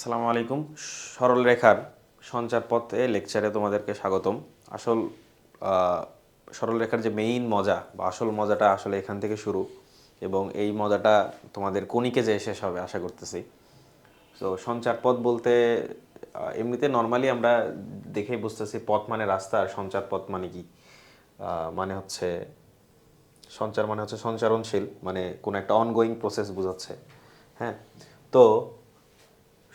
আসসালামু আলাইকুম। সরল রেখার সঞ্চার পথে লেকচারে তোমাদেরকে স্বাগতম। আসল আহ, সরল রেখার যে মেইন মজা বা আসল মজাটা আসলে এখান থেকে শুরু এবং এই মজাটা তোমাদের কোনিকে যে শেষ হবে আশা করতেছি। তো সঞ্চার পথ বলতে এমনিতে নর্মালি আমরা দেখেই বুঝতেছি পথ মানে রাস্তা আর সঞ্চার পথ মানে কি। মানে হচ্ছে সঞ্চার মানে হচ্ছে সঞ্চারণশীল মানে কোনো একটা অনগোয়িং প্রসেস বোঝাচ্ছে। হ্যাঁ? তো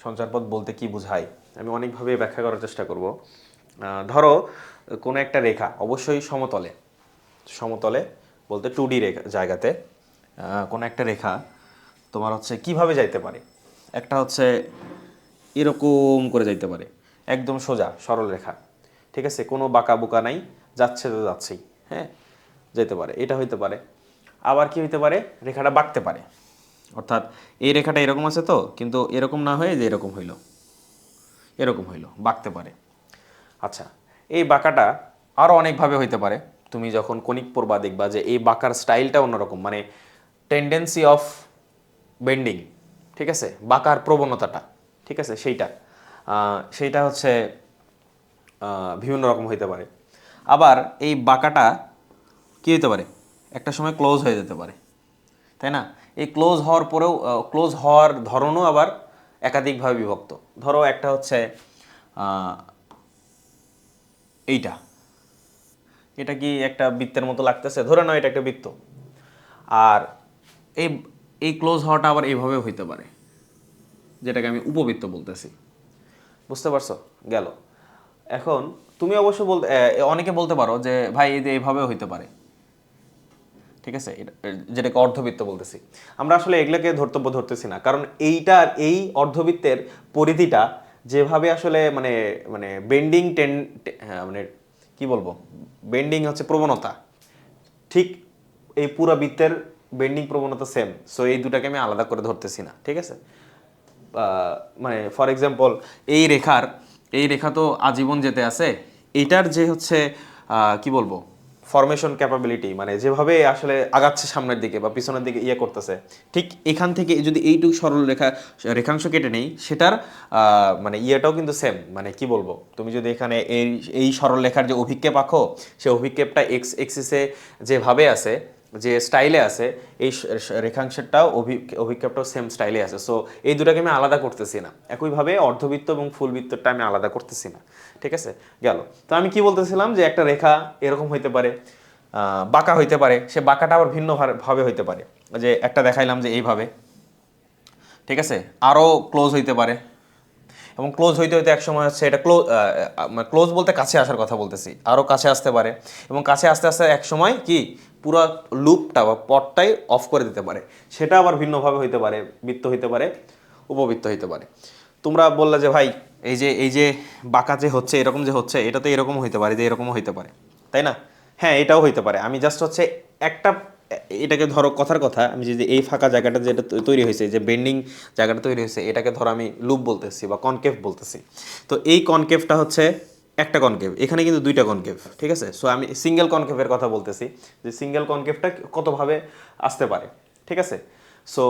সঞ্চারপথ বলতে কি বোঝায় আমি অনেকভাবে ব্যাখ্যা করার চেষ্টা করব। ধরো, কোনো একটা রেখা, অবশ্যই সমতলে। সমতলে বলতে টু ডি রেখা, জায়গাতে। কোনো একটা রেখা তোমার হচ্ছে কীভাবে যাইতে পারে? একটা হচ্ছে এরকম করে যাইতে পারে। একদম সোজা, সরল রেখা। ঠিক আছে? কোনো বাঁকা বুকা নাই, যাচ্ছে তো যাচ্ছেই হ্যাঁ? যেতে পারে, এটা হইতে পারে। আবার কি হইতে পারে? রেখাটা বাঁকতে পারে। অর্থাৎ এই রেখাটা এরকম আছে তো, কিন্তু এরকম না হয়ে যে এরকম হইল। এরকম হইল, বাঁকতে পারে। আচ্ছা এই বাঁকাটা আরও অনেকভাবে হইতে পারে। তুমি যখন কনিক পড়বা দেখবা যে এই বাঁকার স্টাইলটা অন্যরকম মানে টেন্ডেন্সি অফ বেন্ডিং ঠিক আছে? বাঁকার প্রবণতাটা, ঠিক আছে? সেইটা। সেইটা হচ্ছে বিভিন্ন রকম হইতে পারে। আবার এই বাঁকাটা কী হইতে পারে? একটা সময় ক্লোজ হয়ে যেতে পারে। তাই না? এই ক্লোজ হওয়ার পরেও ক্লোজ হওয়ার ধরনও আবার একাধিকভাবে বিভক্ত। ধরো একটা হচ্ছে এইটা। এটা কি একটা বৃত্তের মতো লাগতেছে? ধরে নাও এটা একটা বৃত্ত। আর এই এই ক্লোজ হওয়াটা আবার এইভাবেও হইতে পারে, যেটাকে আমি উপবৃত্ত বলতেছি। বুঝতে পারছ? গেল। এখন তুমি অবশ্য বলতে অনেকে বলতে পারো যে, ভাই, এই যে এইভাবেও হইতে পারে। ঠিক আছে? যেটাকে অর্ধবৃত্ত বলতেছি। আমরা আসলে এগুলোকে ধর্তব্য ধরতেছি না। কারণ এইটার এই অর্ধবৃত্তের পরিধিটা যেভাবে আসলে মানে মানে বেন্ডিং টেন হ্যাঁ, মানে কি বলব? বেন্ডিং হচ্ছে প্রবণতা। ঠিক এই পুরো বৃত্তের বেন্ডিং প্রবণতা সেম সো এই দুটাকে আমি আলাদা করে ধরতেছি না। ঠিক আছে? মানে ফর এক্সাম্পল এই রেখার এই রেখা তো আজীবন যেতে আছে। এটার যে হচ্ছে কি বলব? ফরমেশন ক্যাপাবিলিটি মানে যেভাবে আসলে আগাচ্ছে সামনের দিকে বা পিছনের দিকে ইয়ে করতেছে, ঠিক এখান থেকে যদি এইটুকু সরল রেখা, রেখাংশ কেটে নেই, সেটার মানে ইয়েটাও কিন্তু সেম মানে কি বলব? তুমি যদি এখানে এই এই সরল রেখার যে অভিক্ষেপ আঁকো, সে অভিক্ষেপটা এক্স এক্সিসে যেভাবে আছে যে স্টাইলে আছে, এই অভি, অভিক্ষেপটাও সেম স্টাইলে আছে। সো এই দুটাকে আমি আলাদা করতেছি না। একইভাবে অর্ধবৃত্ত এবং ফুলবৃত্তটা আমি আলাদা করতেছি না। ঠিক আছে? গেল। তো আমি কি বলতেছিলাম যে একটা রেখা এরকম হইতে পারে বাঁকা হইতে পারে, সে বাঁকাটা আবার ভিন্ন ভাবে- ভাবে হইতে পারে। যে একটা দেখাইলাম যে এইভাবে। ঠিক আছে? আরও ক্লোজ হইতে পারে। এবং ক্লোজ হইতে হইতে একসময় হচ্ছে এটা ক্লোজ ক্লোজ বলতে কাছে আসার কথা বলতেছি। আরও কাছে আসতে পারে। এবং কাছে আসতে আসতে একসময় কি? পুরো লুপটা বা পটটাই অফ করে দিতে পারে। সেটা আবার ভিন্নভাবে হইতে পারে, বৃত্ত হইতে পারে, উপবৃত্ত হইতে পারে। তোমরা বললে যে, ভাই, এই যে এই যে বাঁকা যে হচ্ছে, এরকম যে হচ্ছে, এটা তো এরকম হইতে পারে যে এরকমও হইতে পারে। তাই না? হ্যাঁ এটাও হইতে পারে। আমি জাস্ট হচ্ছে একটা, এটাকে ধরো কথার কথা, আমি যদি এই ফাঁকা জায়গাটা যেটা তৈরি হয়েছে যে বেন্ডিং জায়গাটা তৈরি হয়েছে, এটাকে ধরো আমি লুপ বলতেছি বা কনকেভ বলতেছি। তো এই কনকেভটা হচ্ছে একটা কনকেভ এখানে কিন্তু দুইটা কনকেভ ঠিক আছে? সো আমি সিঙ্গেল কনকেভের কথা বলতেছি, যে সিঙ্গেল কনকেভটা কতভাবে আসতে পারে, ঠিক আছে? সো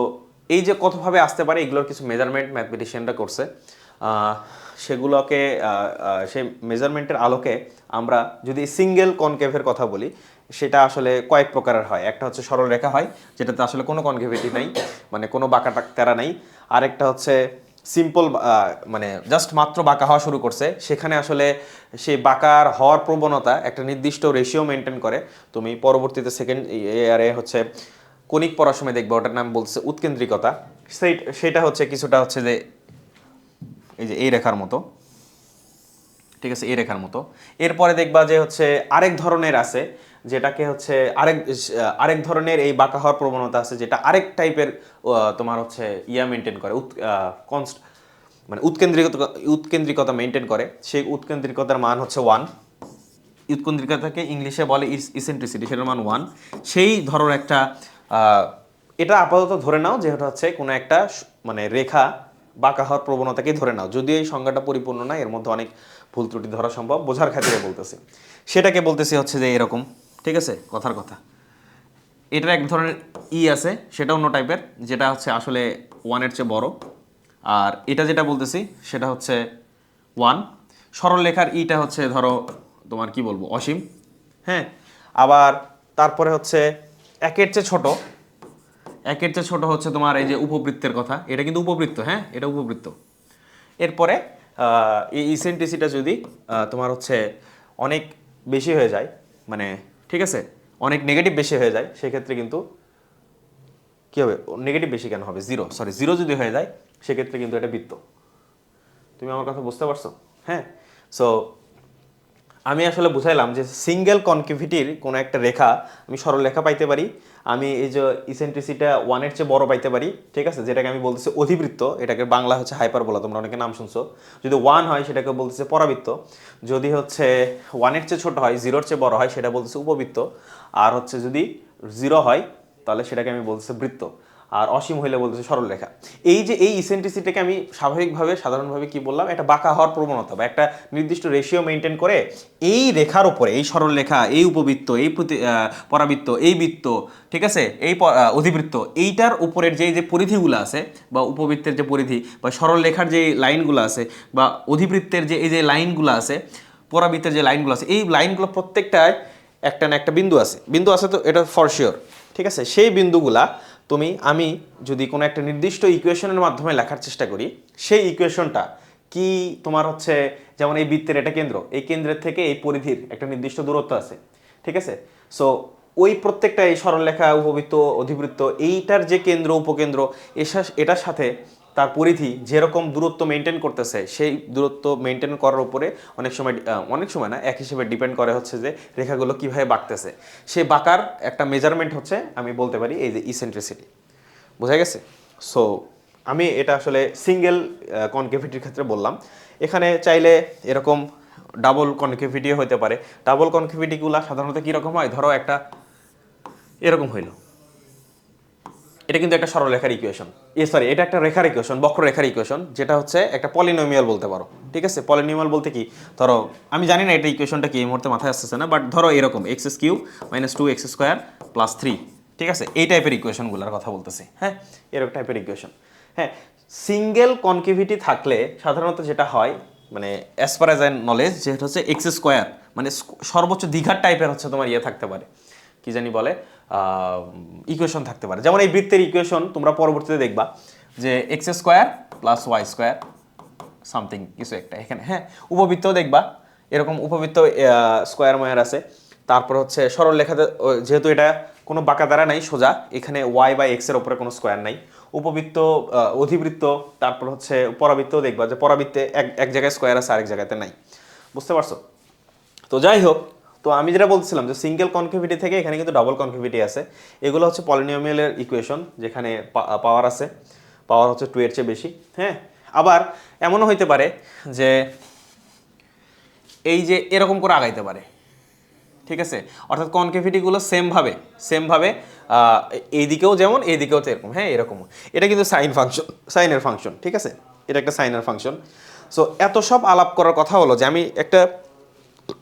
এই যে কতভাবে আসতে পারে, এগুলোর কিছু মেজারমেন্ট ম্যাথমেটিশিয়ানরা করছে। সেগুলোকে সেই মেজারমেন্টের আলোকে আমরা যদি সিঙ্গেল কনকেভের কথা বলি, সেটা আসলে কয়েক প্রকারের হয়। একটা হচ্ছে সরল রেখা হয়, যেটাতে আসলে কোনো কনকেভিটি নাই মানে কোনো বাঁকা টাক তেরা নাই। আরেকটা হচ্ছে সিম্পল মানে জাস্ট মাত্র বাঁকা হওয়া শুরু করছে। সেখানে আসলে সেই বাঁকার হওয়ার প্রবণতা একটা নির্দিষ্ট রেশিও মেনটেন করে। তুমি পরবর্তীতে সেকেন্ড ইয়ারে হচ্ছে কণিক পড়ার সময় দেখবে, ওটার নাম বলছে উৎকেন্দ্রিকতা। সেই সেটা হচ্ছে কিছুটা হচ্ছে যে এই যে এই রেখার মতো। ঠিক আছে, এই রেখার মতো। এরপরে দেখবা যে হচ্ছে আরেক ধরনের আছে। যেটাকে হচ্ছে আরেক আরেক ধরনের এই বাঁকা হওয়ার প্রবণতা আছে, যেটা আরেক টাইপের তোমার হচ্ছে ইয়া মেনটেন করে, উৎ কনস্ট মানে উৎকেন্দ্রিকতা উৎকেন্দ্রিকতা মেনটেন করে। সেই উৎকেন্দ্রিকতার মান হচ্ছে ওয়ান উৎকেন্দ্রিকতাকে ইংলিশে বলে ইসেন্ট্রিসিটি সেটার মান ওয়ান সেই ধরনের একটা এটা আপাতত ধরে নাও যে এটা হচ্ছে কোনো একটা মানে রেখা বাঁকা হওয়ার প্রবণতাকেই ধরে নাও। যদিও এই সংজ্ঞাটা পরিপূর্ণ না, এর মধ্যে অনেক ভুল ত্রুটি ধরা সম্ভব, বোঝার খাতিরে বলতেছি। সেটাকে বলতেছি হচ্ছে যে এরকম। ঠিক আছে? কথার কথা। এটার এক ধরনের ই আছে সেটা অন্য টাইপের যেটা হচ্ছে আসলে ওয়ানের চেয়ে বড়। আর এটা যেটা বলতেছি, সেটা হচ্ছে ওয়ান সরলরেখার ইটা হচ্ছে ধরো তোমার কি বলব, অসীম। হ্যাঁ? আবার তারপরে হচ্ছে একের চেয়ে ছোট। একের চেয়ে ছোট হচ্ছে তোমার এই যে উপবৃত্তের কথা। এটা কিন্তু উপবৃত্ত হ্যাঁ? এটা উপবৃত্ত। এরপরে এই ইসেন্ট্রিসিটা যদি তোমার হচ্ছে অনেক বেশি হয়ে যায় মানে ঠিক আছে? অনেক নেগেটিভ বেশি হয়ে যায়, সেক্ষেত্রে কিন্তু কী হবে? নেগেটিভ বেশি কেন হবে? জিরো সরি জিরো যদি হয়ে যায়, সেক্ষেত্রে কিন্তু এটা বৃত্ত। তুমি আমার কথা বুঝতে পারছ? হ্যাঁ? সো আমি আসলে বুঝাইলাম যে সিঙ্গেল কনকিভিটির কোনো একটা রেখা আমি সরল রেখা পাইতে পারি আমি এই যে ইসেন্ট্রিসিটা ওয়ানের চেয়ে বড় পাইতে পারি, ঠিক আছে? যেটাকে আমি বলতেছি অধিবৃত্ত, এটাকে বাংলা হচ্ছে হাইপার বলা তোমরা অনেকে নাম শুনছো। যদি ওয়ান হয়, সেটাকে বলতেছে পরাবৃত্ত। যদি হচ্ছে ওয়ানের চেয়ে ছোট হয় জিরোর চেয়ে বড় হয়, সেটা বলতেছে উপবৃত্ত। আর হচ্ছে যদি জিরো হয়, তাহলে সেটাকে আমি বলতেছি বৃত্ত। আর অসীম হইলে বলতেছে সরলরেখা এই যে এই ইসেন্ট্রিসিটিকে আমি স্বাভাবিকভাবে, সাধারণভাবে কি বললাম, একটা বাঁকা হওয়ার প্রবণতা বা একটা নির্দিষ্ট রেশিও মেনটেন করে এই রেখার উপরে, এই সরলরেখা এই উপবৃত্ত, এই পরাবৃত্ত, এই বৃত্ত, ঠিক আছে? এই অধিবৃত্ত, এইটার উপরের যে যে পরিধিগুলো আছে বা উপবৃত্তের যে পরিধি বা সরলরেখার যে লাইনগুলো আছে বা অধিবৃত্তের যে, এই যে লাইনগুলো আছে, পরাবৃত্তের যে লাইনগুলো আছে, এই লাইনগুলো প্রত্যেকটায় একটা না একটা বিন্দু আছে। বিন্দু আছে তো এটা ফর শিওর ঠিক আছে? সেই বিন্দুগুলা তুমি, আমি যদি কোনো একটা নির্দিষ্ট ইকুয়েশনের মাধ্যমে লেখার চেষ্টা করি, সেই ইকুয়েশনটা কি তোমার হচ্ছে, যেমন এই বৃত্তের এটা কেন্দ্র, এই কেন্দ্রের থেকে এই পরিধির একটা নির্দিষ্ট দূরত্ব আছে, ঠিক আছে? সো ওই প্রত্যেকটা এই সরলরেখা, উপবৃত্ত, অধিবৃত্ত, এইটার যে কেন্দ্র, উপকেন্দ্র এটার সাথে তার পরিধি যেরকম দূরত্ব মেনটেন করতেছে, সেই দূরত্ব মেনটেন করার উপরে অনেক সময় অনেক সময় না, এক হিসেবে ডিপেন্ড করে হচ্ছে যে রেখাগুলো কীভাবে বাঁকতেছে সেই বাঁকার একটা মেজারমেন্ট হচ্ছে, আমি বলতে পারি এই যে ইসেন্ট্রিসিটি বোঝা গেছে? সো আমি এটা আসলে সিঙ্গেল কনকেভিটির ক্ষেত্রে বললাম। এখানে চাইলে এরকম ডাবল কনকেভিটিও হতে পারে। ডাবল কনকেভিটিগুলো সাধারণত কীরকম হয়? ধরো একটা, এরকম হইল। এটা কিন্তু একটা সরলরেখার ইকুয়েশন এ সরি এটা একটা রেখার ইকুয়েশন বক্ররেখার ইকুয়েশন যেটা হচ্ছে একটা পলিনোমিয়াল বলতে পারো। ঠিক আছে? পলিনোমিয়াল বলতে কি? ধরো, আমি জানি না এটা ইকুয়েশনটা কি, এই মুহূর্তে মাথায় আসতেছে না বাট ধরো এরকম X S Q minus two X square plus three ঠিক আছে? এই টাইপের ইকুয়েশনগুলোর কথা বলতেছি হ্যাঁ? এরকম টাইপের ইকুয়েশন হ্যাঁ সিঙ্গেল কনকিভিটি থাকলে সাধারণত যেটা হয় মানে অ্যাজ পার অ্যাজ নলেজ যেটা হচ্ছে এক্স স্কোয়ার মানে সর্বোচ্চ দীঘার টাইপের হচ্ছে তোমার ইয়ে থাকতে পারে। কি জানি বলে? ইকুয়েশন থাকতে পারে। যেমন এই বৃত্তের ইকুয়েশন তোমরা পরবর্তীতে দেখবা যে X square plus Y square something কিছু একটা এখানে হ্যাঁ? উপবৃত্তও দেখবা, এরকম উপবৃত্ত স্কোয়ার ময়ার আছে। তারপর হচ্ছে সরল লেখাতে যেহেতু এটা কোনো বাঁকা দ্বারা নাই, সোজা, এখানে ওয়াই বা এক্সের ওপরে কোনো স্কোয়ার নাই। উপবৃত্ত অধিবৃত্ত, তারপর হচ্ছে পরাবৃত্তও দেখবা যে পরাবৃত্তে এক এক জায়গায় স্কোয়ার আছে, আরেক জায়গাতে নাই। বুঝতে পারছ? তো যাই হোক তো আমি যেটা বলছিলাম যে সিঙ্গেল কনকেভিটি থেকে এখানে কিন্তু ডাবল কনকেভিটি আছে। এগুলো হচ্ছে পলিনিয়মিয়ালের ইকুয়েশন যেখানে পাওয়ার আছে। পাওয়ার হচ্ছে টু এর চেয়ে বেশি হ্যাঁ? আবার এমনও হইতে পারে যে এই যে এরকম করে আগাইতে পারে, ঠিক আছে? অর্থাৎ কনকেভিটিগুলো সেমভাবে সেমভাবে এইদিকেও যেমন, এইদিকেও তো এরকম হ্যাঁ? এরকম। এটা কিন্তু সাইন ফাংশন সাইনের ফাংশন ঠিক আছে? এটা একটা সাইনের ফাংশন সো এত সব আলাপ করার কথা হলো যে আমি একটা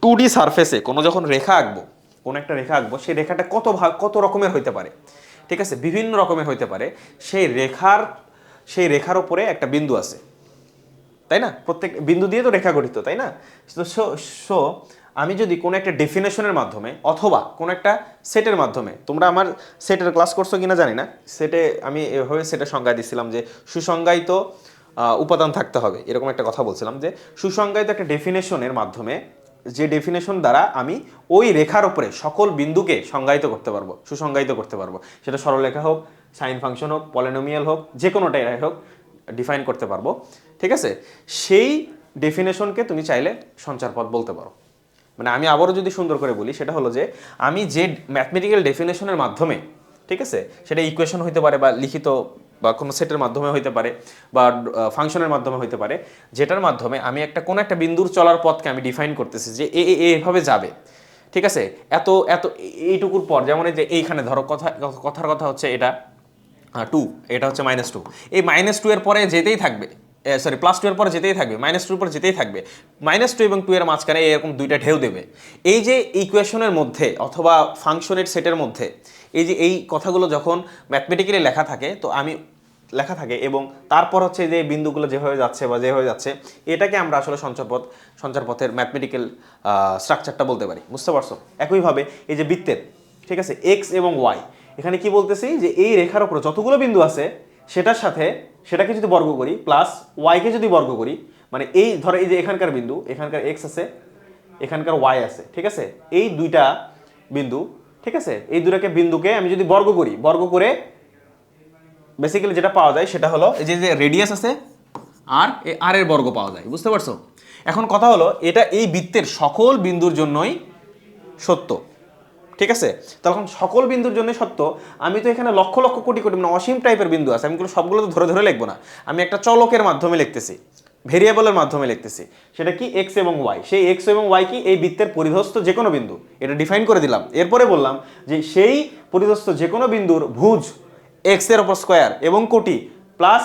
টু ডি সারফেসে কোনো যখন রেখা আঁকবো, কোনো একটা রেখা আঁকবো, সেই রেখাটা কত ভাগ কত রকমের হইতে পারে, ঠিক আছে? বিভিন্ন রকমের হইতে পারে। সেই রেখার সেই রেখার ওপরে একটা বিন্দু আছে, তাই না? প্রত্যেক বিন্দু দিয়ে তো রেখা গঠিত, তাই না? তো সো আমি যদি কোনো একটা ডেফিনেশনের মাধ্যমে অথবা কোনো একটা সেটের মাধ্যমে, তোমরা আমার সেটের ক্লাস করছ কিনা জানি না সেটে আমি এভাবে সেটের সংজ্ঞা দিছিলাম যে সুসংজ্ঞায়িত উপাদান থাকতে হবে, এরকম একটা কথা বলছিলাম যে সুসংজ্ঞায়িত একটা ডেফিনেশনের মাধ্যমে যে ডেফিনেশন দ্বারা আমি ওই রেখার উপরে সকল বিন্দুকে সংজ্ঞায়িত করতে পারব, সুসংজ্ঞায়িত করতে পারব। সেটা সরলরেখা হোক সাইন ফাংশন হোক পলিনোমিয়াল হোক, যে কোনোটাই হোক ডিফাইন করতে পারব। ঠিক আছে? সেই ডেফিনেশনকে তুমি চাইলে সঞ্চারপথ বলতে পারো। মানে আমি আবারও যদি সুন্দর করে বলি, সেটা হলো যে আমি যে ম্যাথমেটিক্যাল ডেফিনেশনের মাধ্যমে, ঠিক আছে? সেটা ইকুয়েশন হইতে পারে বা লিখিত বা কোনো সেটের মাধ্যমে হইতে পারে বা ফাংশনের মাধ্যমে হইতে পারে, যেটার মাধ্যমে আমি একটা, কোনো একটা বিন্দুর চলার পথকে আমি ডিফাইন করতেছি যে এ এভাবে যাবে। ঠিক আছে? এত এত এইটুকুর পর, যেমন যে এইখানে ধরো কথা, কথার কথা হচ্ছে এটা টু এটা হচ্ছে মাইনাস টু এই মাইনাস টু এর পরে যেতেই থাকবে সরি প্লাস টু এর পরে যেতেই থাকবে মাইনাস টুর পরে যেতেই থাকবে। মাইনাস টু এবং টু এর মাঝখানে এরকম দুইটা ঢেউ দেবে। এই যে ইকুয়েশনের মধ্যে অথবা ফাংশনের সেটের মধ্যে, এই যে এই কথাগুলো যখন ম্যাথমেটিক্যালি লেখা থাকে, তো আমি লেখা থাকে এবং তারপর হচ্ছে যে বিন্দুগুলো যেভাবে যাচ্ছে বা যেভাবে যাচ্ছে, এটাকে আমরা আসলে সঞ্চারপথ, সঞ্চারপথের ম্যাথমেটিক্যাল স্ট্রাকচারটা বলতে পারি। বুঝতে পারছ? একইভাবে এই যে বৃত্তের, ঠিক আছে? এক্স এবং ওয়াই এখানে কি বলতেছি? যে এই রেখার উপরে যতগুলো বিন্দু আছে, সেটার সাথে সেটাকে যদি বর্গ করি প্লাস ওয়াইকে যদি বর্গ করি মানে এই, ধরো এই যে এখানকার বিন্দু, এখানকার এক্স আছে, এখানকার ওয়াই আছে, ঠিক আছে? এই দুইটা বিন্দু, ঠিক আছে? এই দুটাকে বিন্দুকে আমি যদি বর্গ করি, বর্গ করে বেসিক্যালি যেটা পাওয়া যায় সেটা হলো এই যে যে রেডিয়াস আছে আর এই আর এর বর্গ পাওয়া যায়, বুঝতে পারছ? এখন কথা হলো, এটা এই বৃত্তের সকল বিন্দুর জন্যই সত্য, ঠিক আছে? তখন সকল বিন্দুর জন্য সত্য, আমি তো এখানে লক্ষ লক্ষ কোটি কোটি মানে অসীম টাইপের বিন্দু আছে, আমি সবগুলো তো ধরে ধরে লিখব না। আমি একটা চলকের মাধ্যমে লিখতেছি ভেরিয়েবলের মাধ্যমে লিখতেছি। সেটা কি এক্স এবং ওয়াই সেই এক্স এবং ওয়াই কি এই বৃত্তের পরিধস্থ যে কোনো বিন্দু? এটা ডিফাইন করে দিলাম। এরপরে বললাম যে সেই পরিধস্থ যে কোনো বিন্দুর ভুজ এক্সের ওপর স্কোয়ার এবং কোটি প্লাস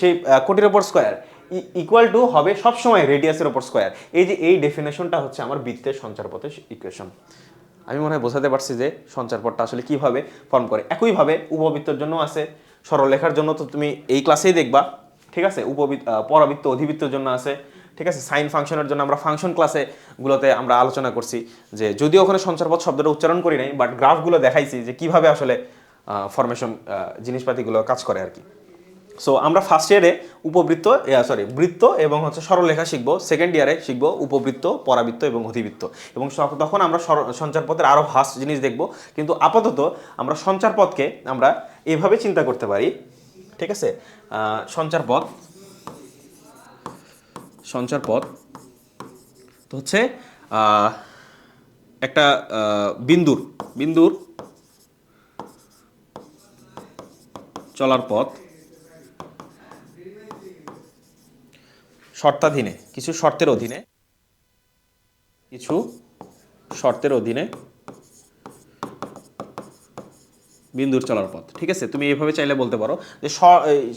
সেই কোটির ওপর স্কোয়ার ইকুয়াল টু হবে সবসময় রেডিয়াসের ওপর স্কোয়ার এই যে এই ডেফিনেশনটা হচ্ছে আমার বৃত্তের সঞ্চারপথের ইকুয়েশন আমি মনে হয় বোঝাতে পারছি যে সঞ্চারপথটা আসলে কীভাবে ফর্ম করে। একইভাবে উপবৃত্তের জন্য আছে, সরলরেখার জন্য তো তুমি এই ক্লাসেই দেখবা, ঠিক আছে? উপবৃত্ত পরাবৃত্ত অধিবৃত্তের জন্য আছে, ঠিক আছে? সাইন ফাংশনের জন্য আমরা ফাংশন ক্লাসে গুলোতে আমরা আলোচনা করছি যে যদিও ওখানে সঞ্চারপথ শব্দটা উচ্চারণ করি নাই বাট গ্রাফগুলো দেখাইছি যে কীভাবে আসলে ফরমেশন জিনিসপাতিগুলো কাজ করে আর কি। সো আমরা ফার্স্ট ইয়ারে উপবৃত্ত সরি বৃত্ত এবং হচ্ছে সরলরেখা শিখব সেকেন্ড ইয়ারে শিখব উপবৃত্ত, পরাবৃত্ত এবং অধিবৃত্ত। এবং তখন আমরা সঞ্চারপথের আরও ভাস্ট জিনিস দেখব। কিন্তু আপাতত আমরা সঞ্চারপথকে আমরা এভাবে চিন্তা করতে পারি, ঠিক আছে? সঞ্চারপথ সঞ্চারপথ তো হচ্ছে একটা বিন্দুর বিন্দুর চলার পথ। শর্তাধীনে, কিছু শর্তের অধীনে, কিছু শর্তের অধীনে বিন্দুর চলার পথ। ঠিক আছে? তুমি এভাবে চাইলে বলতে পারো যে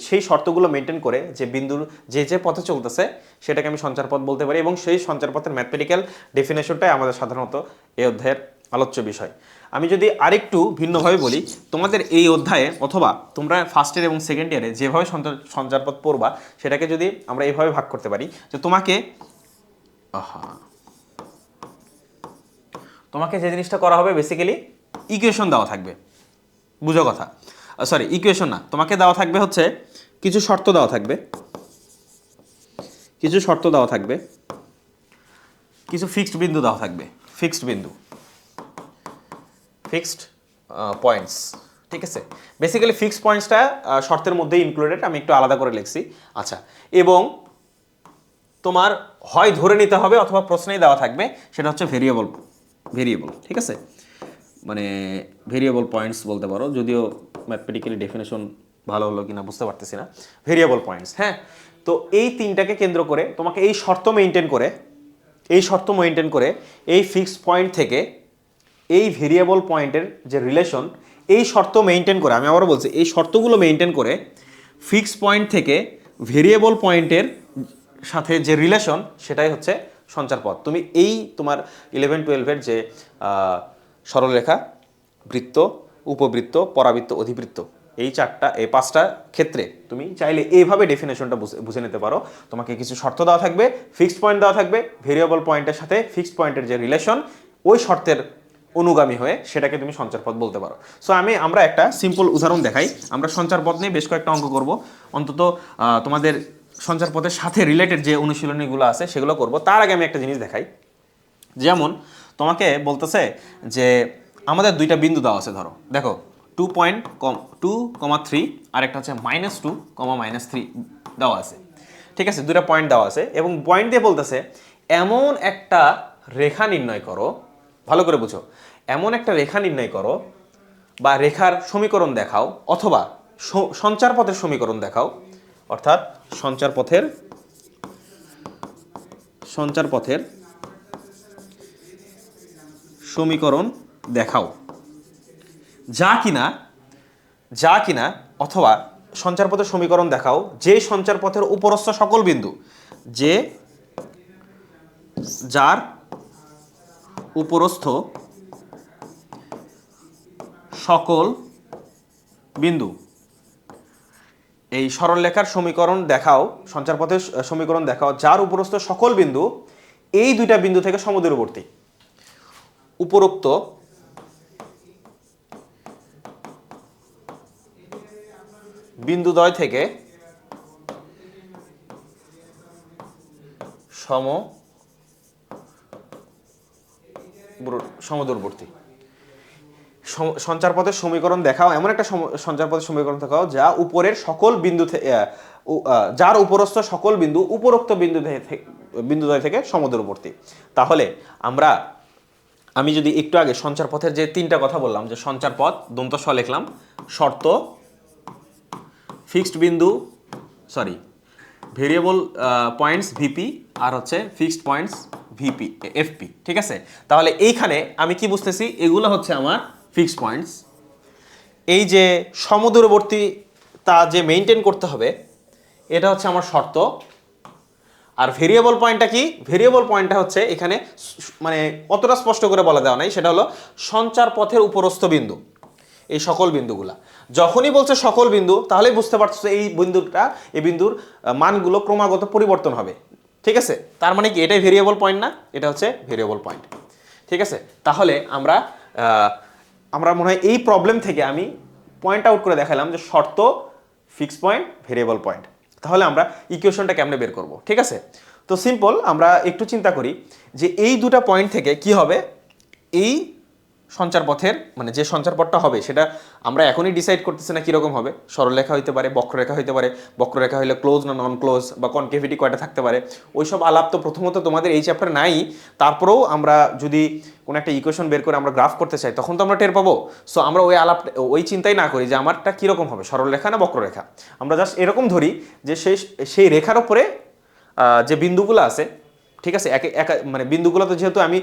সেই শর্তগুলো মেনটেন করে যে বিন্দুর, যে যে পথে চলতেছে, সেটাকে আমি সঞ্চার পথ বলতে পারি এবং সেই সঞ্চার পথের ম্যাথমেটিক্যাল ডেফিনেশনটাই আমাদের সাধারণত এই অধ্যায়ের আলোচ্য বিষয়। আমি যদি আরেকটু ভিন্নভাবে বলি, তোমাদের এই অধ্যায়ে অথবা তোমরা ফার্স্ট ইয়ার এবং সেকেন্ড ইয়ারে যেভাবে সঞ্চার সঞ্চারপথ পড়বা, সেটাকে যদি আমরা এইভাবে ভাগ করতে পারি, যে তোমাকে আহা। তোমাকে যে জিনিসটা করা হবে বেসিক্যালি ইকুয়েশন দেওয়া থাকবে। বুঝো কথা। সরি ইকুয়েশন না। তোমাকে দেওয়া থাকবে হচ্ছে কিছু শর্ত দেওয়া থাকবে। কিছু শর্ত দেওয়া থাকবে। কিছু ফিক্সড বিন্দু দেওয়া থাকবে। ফিক্সড বিন্দু। ফিক্সড পয়েন্টস ঠিক আছে? বেসিক্যালি ফিক্সড পয়েন্টসটা শর্তের মধ্যেই ইনক্লুডেড আমি একটু আলাদা করে লিখছি। আচ্ছা এবং তোমার হয় ধরে নিতে হবে অথবা প্রশ্নেই দেওয়া থাকবে, সেটা হচ্ছে ভেরিয়েবল ভেরিয়েবল ঠিক আছে? মানে ভেরিয়েবল পয়েন্টস বলতে পারো, যদিও ম্যাথমেটিক্যালি ডেফিনেশন ভালো হলো কিনা বুঝতে পারতেছি না। ভেরিয়েবল পয়েন্টস হ্যাঁ? তো এই তিনটাকে কেন্দ্র করে তোমাকে এই শর্ত মেনটেন করে, এই শর্ত মেনটেন করে, এই ফিক্সড পয়েন্ট থেকে এই ভেরিয়েবল পয়েন্টের যে রিলেশন এই শর্ত মেনটেন করে, আমি আবারও বলছি, এই শর্তগুলো মেনটেন করে ফিক্সড পয়েন্ট থেকে ভেরিয়েবল পয়েন্টের সাথে যে রিলেশন সেটাই হচ্ছে সঞ্চারপথ তুমি এই তোমার ইলেভেন টুয়েলভের যে সরলরেখা, বৃত্ত, উপবৃত্ত, পরাবৃত্ত, অধিবৃত্ত, এই চারটা, এই পাঁচটা ক্ষেত্রে তুমি চাইলে এইভাবে ডেফিনেশনটা বুঝে বুঝে নিতে পারো। তোমাকে কিছু শর্ত দেওয়া থাকবে ফিক্সড পয়েন্ট দেওয়া থাকবে ভেরিয়েবল পয়েন্টের সাথে ফিক্সড পয়েন্টের যে রিলেশন ওই শর্তের অনুগামী হয়ে সেটাকে তুমি সঞ্চারপথ বলতে পারো। সো আমি আমরা একটা সিম্পল উদাহরণ দেখাই। আমরা সঞ্চারপথ নিয়ে বেশ কয়েকটা অঙ্ক করব। অন্তত তোমাদের সঞ্চারপথের সাথে রিলেটেড যে অনুশীলনীগুলো আছে সেগুলো করব। তার আগে আমি একটা জিনিস দেখাই। যেমন, তোমাকে বলতেছে যে আমাদের দুইটা বিন্দু দেওয়া আছে, ধরো। দেখো two point comma two comma three আর একটা হচ্ছে minus two comma minus three দেওয়া আছে। ঠিক আছে? দুটা পয়েন্ট দেওয়া আছে এবং পয়েন্ট দিয়ে বলতেছে, এমন একটা রেখা নির্ণয় করো ভালো করে বুঝো। এমন একটা রেখা নির্ণয় করো বা রেখার সমীকরণ দেখাও অথবা স- সঞ্চারপথের সমীকরণ দেখাও। অর্থাৎ সঞ্চার পথের সঞ্চার পথের সমীকরণ দেখাও। যা কিনা যা কিনা অথবা সঞ্চারপথের সমীকরণ দেখাও যে সঞ্চারপথের উপরস্থ সকল বিন্দু, যে যার উপরস্থ সকল বিন্দু। এই সরলরেখার সমীকরণ দেখাও সঞ্চার পথের সমীকরণ দেখাও, যার উপরস্থ সকল বিন্দু, এই দুইটা বিন্দু থেকে সমদূরবর্তী। উপরোক্ত বিন্দুদ্বয় থেকে সম বুর- সমদূরবর্তী। সম- সঞ্চারপথের সমীকরণ দেখাও, এমন একটা সঞ্চারপথের সমীকরণ দেখাও, যা উপরের সকল বিন্দু যার উপরস্থ সকল বিন্দু উপরোক্ত বিন্দু বিন্দুদ্বয় থেকে সমদূরবর্তী। তাহলে আমরা, আমি যদি একটু আগে সঞ্চারপথের যে তিনটা কথা বললাম, যে সঞ্চারপথ দন্ত স লিখলাম, শর্ত ফিক্সড বিন্দু সরি ভেরিয়েবল পয়েন্টস ভিপি আর হচ্ছে ফিক্সড পয়েন্টস ভিপি এফপি ঠিক আছে? তাহলে এইখানে আমি কি বুঝতেছি? এগুলো হচ্ছে আমার ফিক্সড পয়েন্টস এই যে সমদূরবর্তী তা যে মেনটেন করতে হবে, এটা হচ্ছে আমার শর্ত। আর ভেরিয়েবল পয়েন্টটা কি? ভেরিয়েবল পয়েন্টটা হচ্ছে এখানে মানে অতটা স্পষ্ট করে বলা দেওয়া নাই, সেটা হলো সঞ্চার পথের উপরস্থ বিন্দু। এই সকল বিন্দুগুলা। যখনই বলছে সকল বিন্দু তাহলেই বুঝতে পারছ এই বিন্দুটা, এই বিন্দুর মানগুলো ক্রমাগত পরিবর্তন হবে। ঠিক আছে? তার মানে কি এটাই ভেরিয়েবল পয়েন্ট না? এটা হচ্ছে ভেরিয়েবল পয়েন্ট ঠিক আছে? তাহলে আমরা আমরা মনে হয় এই প্রবলেম থেকে আমি পয়েন্ট আউট করে দেখালাম যে শর্ত ফিক্স পয়েন্ট ভেরিয়েবল পয়েন্ট তাহলে আমরা ইকুয়েশনটা কেমনে বের করব? ঠিক আছে? তো সিম্পল আমরা একটু চিন্তা করি যে এই দুটা পয়েন্ট থেকে কি হবে? এই সঞ্চারপথের মানে যে সঞ্চারপথটা হবে সেটা আমরা এখনই ডিসাইড করতেছি না কীরকম হবে। সরলরেখা হইতে পারে, বক্ররেখা হইতে পারে, বক্ররেখা হলে ক্লোজ না নন ক্লোজ বা কনকেভিটি কয়টা থাকতে পারে, ওইসব আলাপ তো প্রথমত তোমাদের এই চ্যাপ্টার নাই। তারপরেও আমরা যদি কোনো একটা ইকুয়েশন বের করে আমরা গ্রাফ করতে চাই, তখন তো আমরা টের পাবো। সো আমরা ওই আলাপ, ওই চিন্তাই না করি যে আমারটা কীরকম হবে, সরলরেখা না বক্ররেখা? আমরা জাস্ট এরকম ধরি যে সেই সেই রেখার ওপরে যে বিন্দুগুলো আছে ঠিক আছে? একে একা মানে বিন্দুগুলো তো যেহেতু আমি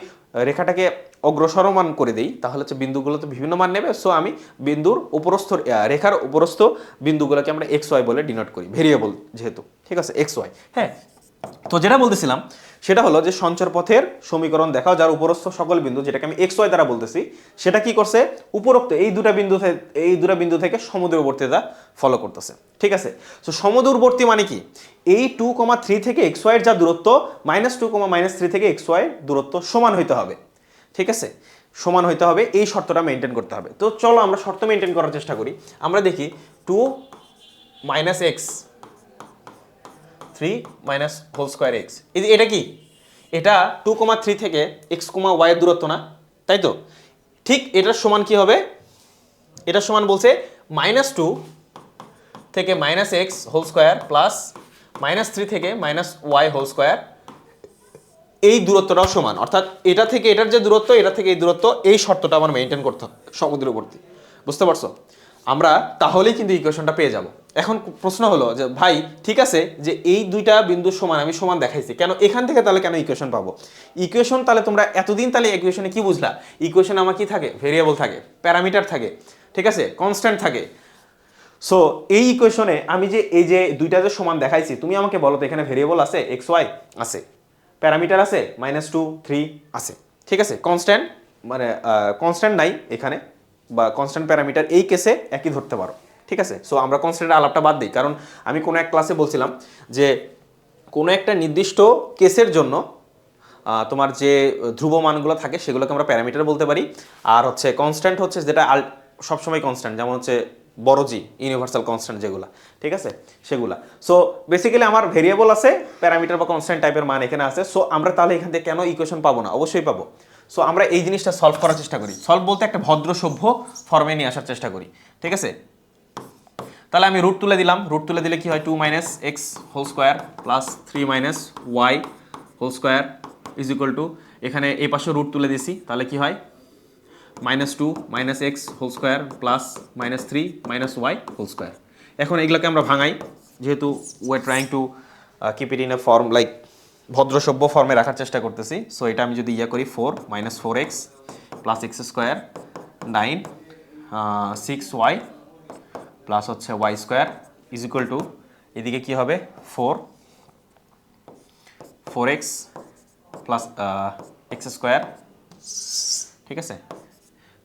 রেখাটাকে অগ্রসরমান করে দিই, তাহলে হচ্ছে বিন্দুগুলো তো বিভিন্ন মান নেবে। সো আমি বিন্দুর উপরস্থ রেখার উপরস্থ বিন্দুগুলোকে আমরা এক্স ওয়াই বলে ডিনোট করি ভেরিয়েবল যেহেতু। ঠিক আছে? এক্স ওয়াই হ্যাঁ? তো যেটা বলতেছিলাম সেটা হলো যে সঞ্চরপথের সমীকরণ দেখাও, যার উপরস্থ সকল বিন্দু, যেটাকে আমি এক্স ওয়াই দ্বারা বলতেছি, সেটা কি করছে? উপরোক্ত এই দুটা বিন্দু এই দুটা বিন্দু থেকে সমুদ্রবর্তীতা ফলো করতেছে। ঠিক আছে? তো সমদূরবর্তী মানে কি? এই টু কমা থ্রি থেকে এক্স ওয়াইয়ের যা দূরত্ব minus two comma minus three থেকে এক্স ওয়াই দূরত্ব সমান হইতে হবে। ঠিক আছে? সমান হইতে হবে, এই শর্তটা মেনটেন করতে হবে। তো চলো আমরা শর্ত মেনটেন করার চেষ্টা করি। আমরা দেখি two minus X three minus whole square X এটা কি? এটা টু কমা থ্রি থেকে এক্স কমা ওয়াইয়ের দূরত্ব না, তাই তো? ঠিক এটার সমান কি হবে? এটার সমান বলছে মাইনাস টু থেকে minus X whole square plus minus three থেকে মাইনাস ওয়াই হোল স্কোয়ার এই দূরত্বটাও সমান। অর্থাৎ এটা থেকে এটার যে দূরত্ব, এটা থেকে এই দূরত্ব, এই শর্তটা আমার মেনটেন করতে হবে সমুদ্রবর্তী বুঝতে পারছ? আমরা তাহলেই কিন্তু ইকুয়েশনটা পেয়ে যাব। এখন প্রশ্ন হলো যে, ভাই, ঠিক আছে যে এই দুইটা বিন্দুর সমান, আমি সমান দেখাইছি, কেন এখান থেকে তাহলে কেন ইকুয়েশন পাবো? ইকুয়েশন তাহলে তোমরা এতদিন তাহলে ইকুয়েশনে কি বুঝলা? ইকুয়েশন আমার কি থাকে? ভেরিয়েবল থাকে প্যারামিটার থাকে, ঠিক আছে? কনস্ট্যান্ট থাকে। সো এই ইকুয়েশনে আমি যে, এই যে দুইটা যে সমান দেখাইছি, তুমি আমাকে বলো তো এখানে ভেরিয়েবল আছে এক্স ওয়াই আছে প্যারামিটার আছে মাইনাস টু থ্রি আছে, ঠিক আছে? কনস্ট্যান্ট মানে কনস্ট্যান্ট নাই এখানে, বা কনস্ট্যান্ট প্যারামিটার এই কেসে একই ধরতে পারো। ঠিক আছে? সো আমরা কনস্ট্যান্ট আলাপটা বাদ দিই। কারণ আমি কোনো এক ক্লাসে বলছিলাম যে, কোনো একটা নির্দিষ্ট কেসের জন্য তোমার যে ধ্রুব মানগুলো থাকে, সেগুলোকে আমরা প্যারামিটার বলতে পারি। আর হচ্ছে কনস্ট্যান্ট হচ্ছে যেটা আল, সবসময় কনস্ট্যান্ট যেমন হচ্ছে বড় জি ইউনিভার্সাল কনস্ট্যান্ট যেগুলো, ঠিক আছে? সেগুলা। সো বেসিক্যালি আমার ভেরিয়েবল আছে, প্যারামিটার বা কনস্ট্যান্ট টাইপের মান এখানে আছে। সো আমরা তাহলে এখান থেকে কেন ইকুয়েশন পাবো না? অবশ্যই পাবো। সো আমরা এই জিনিসটা সলভ করার চেষ্টা করি। সলভ বলতে একটা ভদ্র সভ্য ফর্মে নিয়ে আসার চেষ্টা করি, ঠিক আছে? তাহলে আমি রুট তুলে দিলাম। রুট তুলে দিলে কি হয়? Two minus X whole square plus three minus Y whole square is equal to এখানে এই পাশে রুট তুলে দিছি তাহলে কি হয়? Minus two minus X whole square plus minus three minus Y whole square এখন এগুলোকে আমরা ভাঙাই। যেহেতু we trying to keep it in a form like ভদ্র সভ্য ফর্মে রাখার চেষ্টা করতেছি। সো এটা আমি যদি ইয়া করি four minus four X plus X square nine six Y plus হচ্ছে Y square is equal to এদিকে কি হবে? Four. Four X plus X square. ঠিক আছে?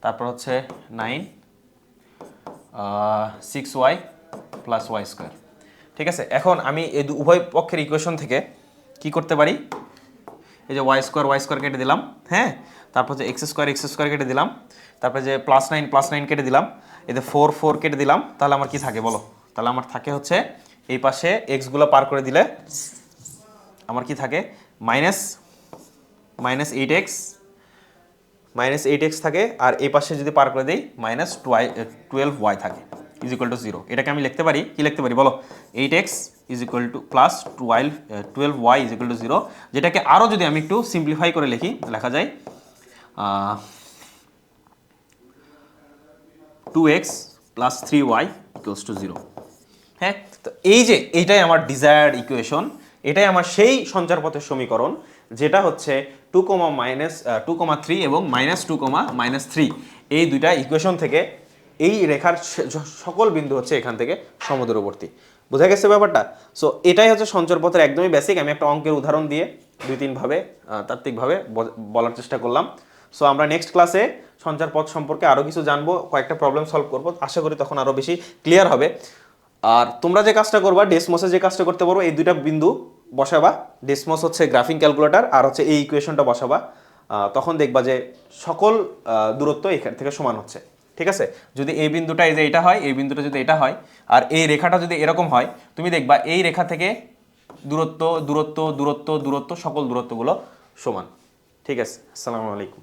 তারপর হচ্ছে nine six Y plus Y square ঠিক আছে? এখন আমি এই উভয় পক্ষের ইকুয়েশন থেকে কি করতে পারি? এই যে ওয়াই স্কোয়ার ওয়াই স্কোয়ার কেটে দিলাম হ্যাঁ? তারপর যে এক্স স্কোয়ার এক্স স্কোয়ার কেটে দিলাম। তারপরে যে প্লাস নাইন প্লাস নাইন কেটে দিলাম। এতে ফোর ফোর কেটে দিলাম, তাহলে আমার কি থাকে বলো? তাহলে আমার থাকে হচ্ছে এই পাশে এক্সগুলো পার করে দিলে আমার কি থাকে? Minus minus eight X minus eight X থাকে, আর এই পাশে যদি পার করে দিই মাইনাস টুয়াই টুয়েলভ ওয়াই থাকে ইজ ইকুয়াল টু জিরো এটাকে আমি লিখতে পারি? কি লিখতে পারি বলো? Eight X is equal to plus twelve twelve Y is equal to zero যেটাকে আরও যদি আমি একটু সিম্পলিফাই করে লিখি, লেখা যায় two X plus three Y equals to zero হ্যাঁ তো এই যে এইটাই আমার ডিজায়ার্ড ইকুয়েশন এটাই আমার সেই সঞ্চারপথের সমীকরণ, যেটা হচ্ছে two comma minus two comma three এবং minus two comma minus three এই দুইটা ইকুয়েশন থেকে এই রেখার সকল বিন্দু হচ্ছে এখান থেকে সমুদ্রবর্তী। বোঝা গেছে ব্যাপারটা? সো এটাই হচ্ছে সঞ্চারপথের একদমই বেসিক আমি একটা অঙ্কের উদাহরণ দিয়ে দুই তিনভাবে তাত্ত্বিকভাবে বলার চেষ্টা করলাম। সো আমরা নেক্সট ক্লাসে সঞ্চার পথ সম্পর্কে আরও কিছু জানব, কয়েকটা প্রবলেম সলভ করব, আশা করি তখন আরও বেশি ক্লিয়ার হবে। আর তোমরা যে কাজটা করবা ডেসমসে যে কাজটা করতে পারব, এই দুইটা বিন্দু বসাবা। ডেসমস হচ্ছে গ্রাফিং ক্যালকুলেটর আর হচ্ছে এই ইকুয়েশনটা বসাবা। তখন দেখবা যে সকল দূরত্ব এখান থেকে সমান হচ্ছে। ঠিক আছে? যদি এই বিন্দুটা এই যে এটা হয়, এই বিন্দুটা যদি এটা হয়, আর এই রেখাটা যদি এরকম হয়, তুমি দেখবা এই রেখা থেকে দূরত্ব দূরত্ব দূরত্ব দূরত্ব, সকল দূরত্বগুলো সমান। ঠিক আছে? আসসালামু আলাইকুম।